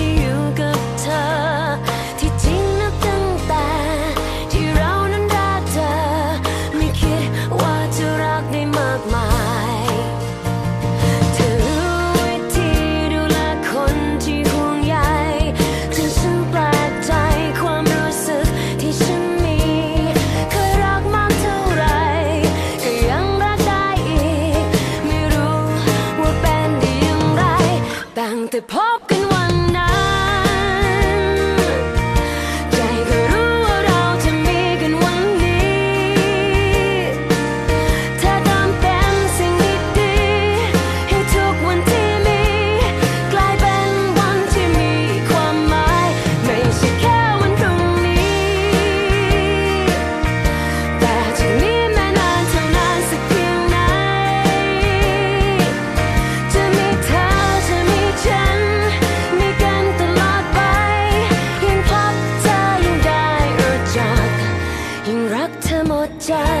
ี่ bang the pop 站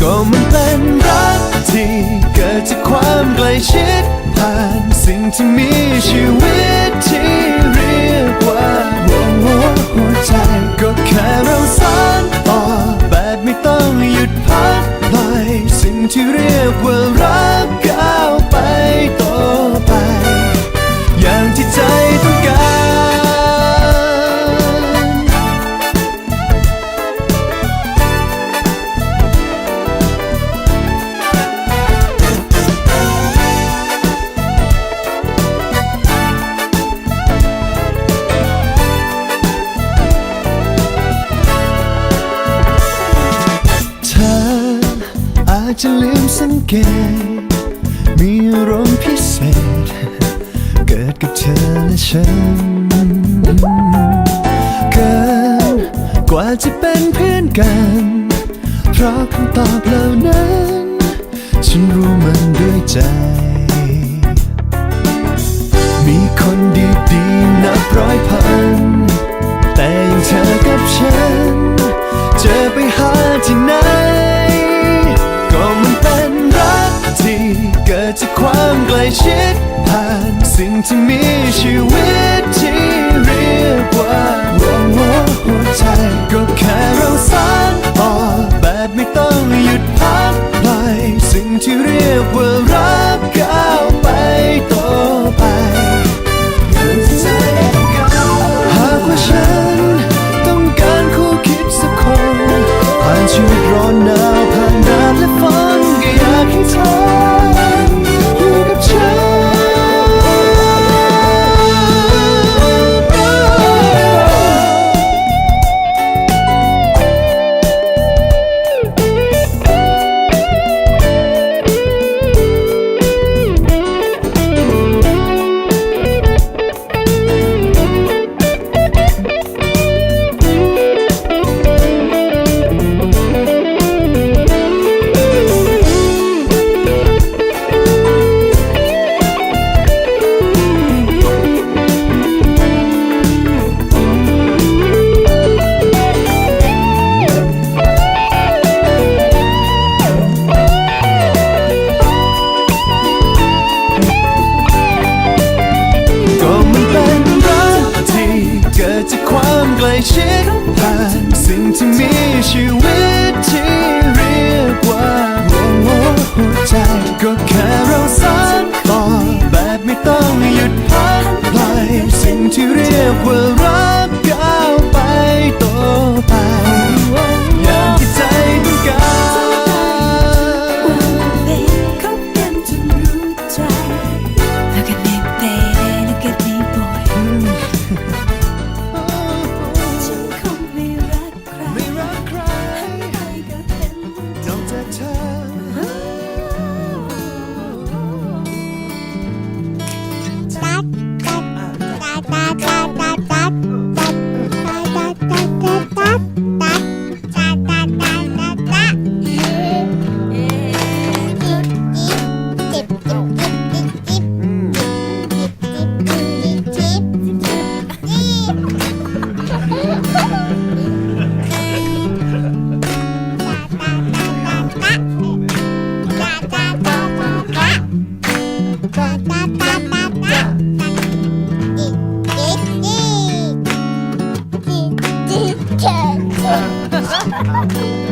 ก็มันเป็นรักที่เกิดจากความใกล้ชิดผ่านสิ่งที่มีชีวิตที่เรียกว่าหัวใจ สังเกต มีอารมณ์พิเศษ เกิดกับเธอและฉัน เกินกว่าจะเป็นเพื่อนกัน เพราะคำตอบเหล่านั้น ฉันรู้มันด้วยใจ มีคนดีๆนับร้อยพัน แต่ย่างเธอกับฉัน เจะไปหาที่ไหน จากความใกล้ชิดผ่านสิ่งที่มีชีวิตที่เรียกว่าหัวหัวใจก็แค่เราสานต่อแบบไม่ต้องหยุดพักปล่อยสิ่งที่เรียกว่ารัก ชิดผ่านสิ่งที่มีชีวิตที่เรียกว่าหัวหัวใจก็แค่เราสานต่อแบบไม่ต้องหยุดพัก เ